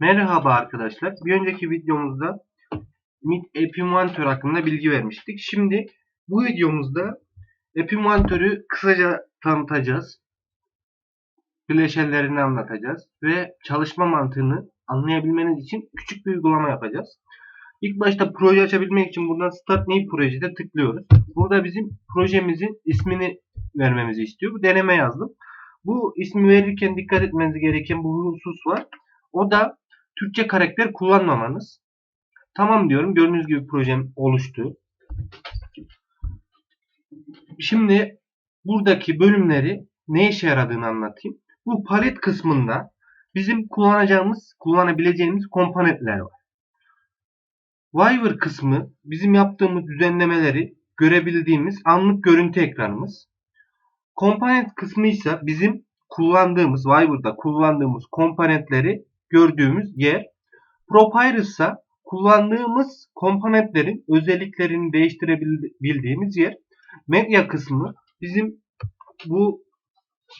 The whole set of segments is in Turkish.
Merhaba arkadaşlar. Bir önceki videomuzda Meet App Inventor hakkında bilgi vermiştik. Şimdi bu videomuzda App Inventor'ü kısaca tanıtacağız. Bileşenlerini anlatacağız ve çalışma mantığını anlayabilmeniz için küçük bir uygulama yapacağız. İlk başta proje açabilmek için buradan Start New Projede tıklıyoruz. Burada bizim projemizin ismini vermemizi istiyor. Bu deneme yazdım. Bu ismi verirken dikkat etmeniz gereken bu husus var. O da Türkçe karakter kullanmamanız. Tamam diyorum. Gördüğünüz gibi projem oluştu. Şimdi buradaki bölümleri ne işe yaradığını anlatayım. Bu palet kısmında bizim kullanacağımız, kullanabileceğimiz komponentler var. Wyver kısmı bizim yaptığımız düzenlemeleri görebildiğimiz anlık görüntü ekranımız. Komponent kısmı ise bizim kullandığımız, Wyver'da kullandığımız komponentleri gördüğümüz yer. Propyrus ise kullandığımız komponentlerin özelliklerini değiştirebildiğimiz yer. Medya kısmı bizim bu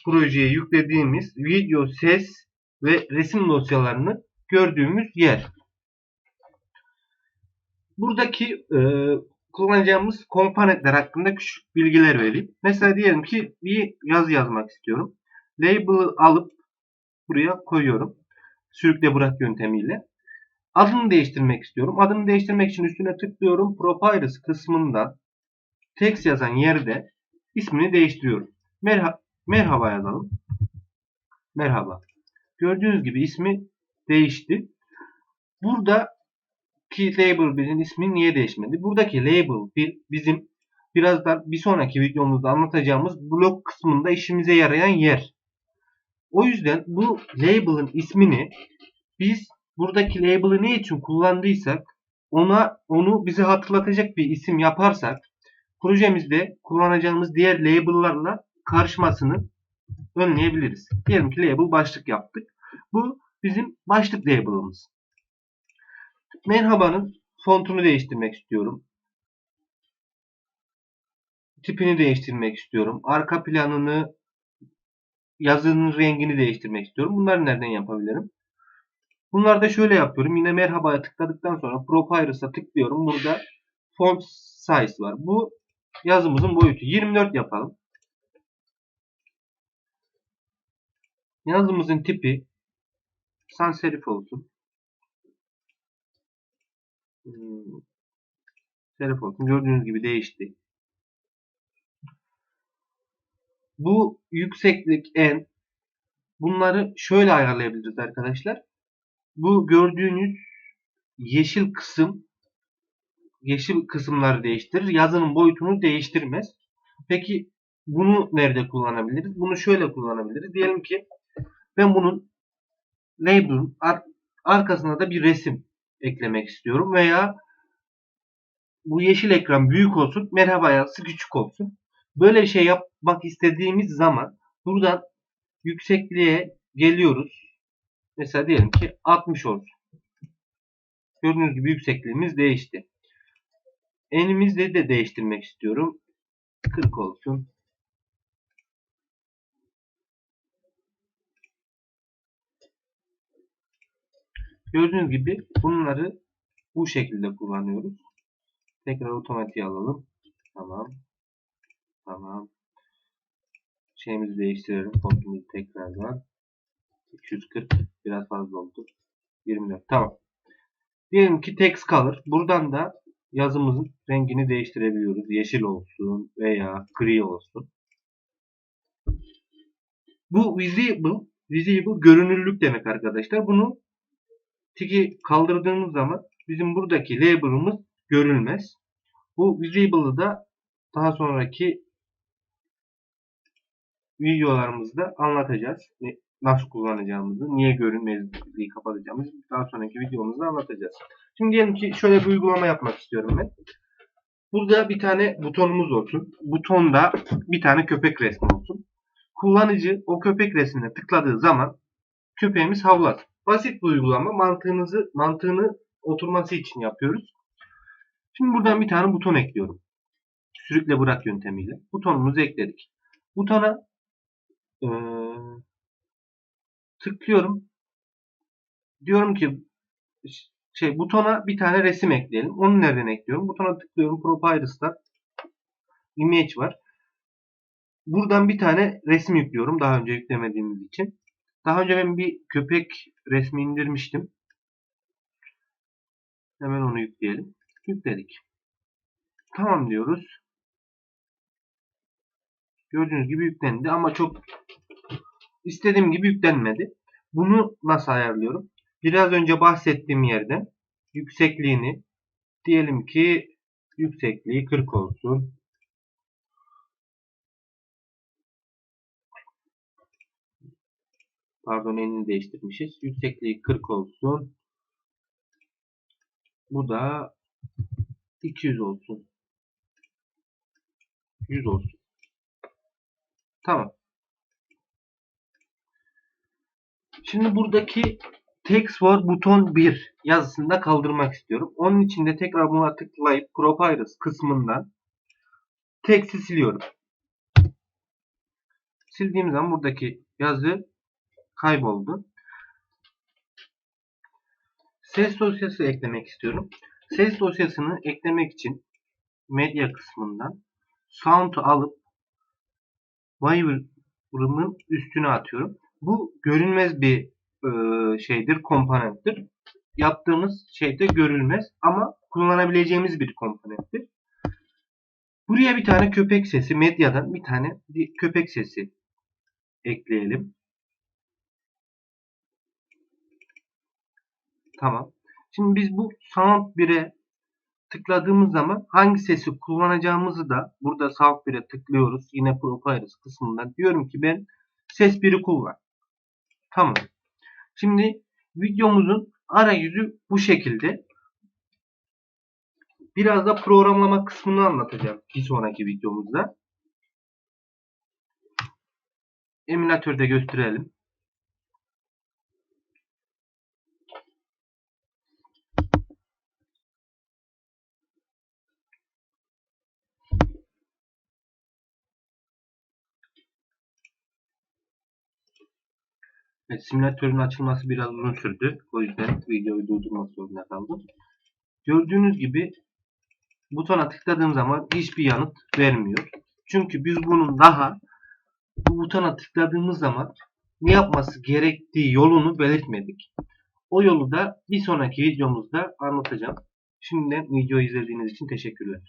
projeye yüklediğimiz video, ses ve resim dosyalarını gördüğümüz yer. Buradaki e, kullanacağımız komponentler hakkında küçük bilgiler vereyim. Mesela diyelim ki bir yazı yazmak istiyorum. Label'ı alıp buraya koyuyorum. Sürükle bırak yöntemiyle. Adını değiştirmek istiyorum. Adını değiştirmek için üstüne tıklıyorum. Propyrus kısmında text yazan yerde ismini değiştiriyorum. Merha merhaba yazalım. Merhaba. Gördüğünüz gibi ismi değişti. Burada ki label bizim ismi niye değişmedi? Buradaki label bir bizim birazdan bir sonraki videomuzda anlatacağımız blok kısmında işimize yarayan yer. O yüzden bu label'ın ismini biz buradaki label'ı ne için kullandıysak ona onu bize hatırlatacak bir isim yaparsak projemizde kullanacağımız diğer label'larla karışmasını önleyebiliriz. Diyelim ki label başlık yaptık. Bu bizim başlık label'ımız. Merhabanın fontunu değiştirmek istiyorum. Tipini değiştirmek istiyorum. Arka planını yazının rengini değiştirmek istiyorum. Bunları nereden yapabilirim? Bunları da şöyle yapıyorum. Yine merhabaya tıkladıktan sonra Propyrus'a tıklıyorum. Burada font size var. Bu yazımızın boyutu. 24 yapalım. Yazımızın tipi sans serif olsun. Hmm. Serif olsun. Gördüğünüz gibi değişti. Bu yükseklik en bunları şöyle ayarlayabiliriz arkadaşlar. Bu gördüğünüz yeşil kısım yeşil kısımları değiştirir. Yazının boyutunu değiştirmez. Peki bunu nerede kullanabiliriz? Bunu şöyle kullanabiliriz. Diyelim ki ben bunun label'ın ar arkasına da bir resim eklemek istiyorum veya bu yeşil ekran büyük olsun, merhaba yazısı küçük olsun. Böyle şey yapmak istediğimiz zaman buradan yüksekliğe geliyoruz. Mesela diyelim ki 60 olsun. Gördüğünüz gibi yüksekliğimiz değişti. Enimizde de değiştirmek istiyorum. 40 olsun. Gördüğünüz gibi bunları bu şekilde kullanıyoruz. Tekrar otomatiğe alalım. Tamam. Tamam. Şeyimizi değiştirelim. Fontumuzu tekrardan. 240 biraz fazla oldu. 24. Tamam. Diyelim ki text kalır. Buradan da yazımızın rengini değiştirebiliyoruz. Yeşil olsun veya gri olsun. Bu visible, visible görünürlük demek arkadaşlar. Bunu tiki kaldırdığımız zaman bizim buradaki label'ımız görülmez. Bu visible'ı da daha sonraki videolarımızda anlatacağız. Nasıl kullanacağımızı, niye görünmezliği kapatacağımızı daha sonraki videomuzda anlatacağız. Şimdi diyelim ki şöyle bir uygulama yapmak istiyorum ben. Burada bir tane butonumuz olsun. Butonda bir tane köpek resmi olsun. Kullanıcı o köpek resmine tıkladığı zaman köpeğimiz havlar. Basit bir uygulama. Mantığınızı, mantığını oturması için yapıyoruz. Şimdi buradan bir tane buton ekliyorum. Sürükle bırak yöntemiyle. Butonumuzu ekledik. Butona ee, tıklıyorum. diyorum ki şey butona bir tane resim ekleyelim. Onu nereden ekliyorum? Butona tıklıyorum. Profilers'ta image var. Buradan bir tane resim yüklüyorum. Daha önce yüklemediğimiz için. Daha önce ben bir köpek resmi indirmiştim. Hemen onu yükleyelim. Yükledik. Tamam diyoruz. Gördüğünüz gibi yüklendi ama çok istediğim gibi yüklenmedi. Bunu nasıl ayarlıyorum? Biraz önce bahsettiğim yerden yüksekliğini diyelim ki yüksekliği 40 olsun. Pardon enini değiştirmişiz. Yüksekliği 40 olsun. Bu da 200 olsun. 100 olsun. Tamam. Şimdi buradaki text for buton 1 yazısını da kaldırmak istiyorum. Onun için de tekrar buna tıklayıp Profiles kısmından text'i siliyorum. Sildiğim zaman buradaki yazı kayboldu. Ses dosyası eklemek istiyorum. Ses dosyasını eklemek için medya kısmından sound'u alıp Wave'ımın üstüne atıyorum. Bu görünmez bir e, şeydir, komponenttir. Yaptığımız şeyde görülmez ama kullanabileceğimiz bir komponenttir. Buraya bir tane köpek sesi, medyadan bir tane bir köpek sesi ekleyelim. Tamam. Şimdi biz bu Sound 1'e tıkladığımız zaman hangi sesi kullanacağımızı da burada Sound 1'e tıklıyoruz. Yine Profiles kısmından. Diyorum ki ben ses 1'i kullan. Tamam. Şimdi videomuzun arayüzü bu şekilde. Biraz da programlama kısmını anlatacağım bir sonraki videomuzda. Eminatörde gösterelim. Evet, simülatörün açılması biraz uzun sürdü. O yüzden videoyu durdurmak zorunda kaldım. Gördüğünüz gibi butona tıkladığım zaman hiçbir yanıt vermiyor. Çünkü biz bunun daha bu butona tıkladığımız zaman ne yapması gerektiği yolunu belirtmedik. O yolu da bir sonraki videomuzda anlatacağım. Şimdiden videoyu izlediğiniz için teşekkürler.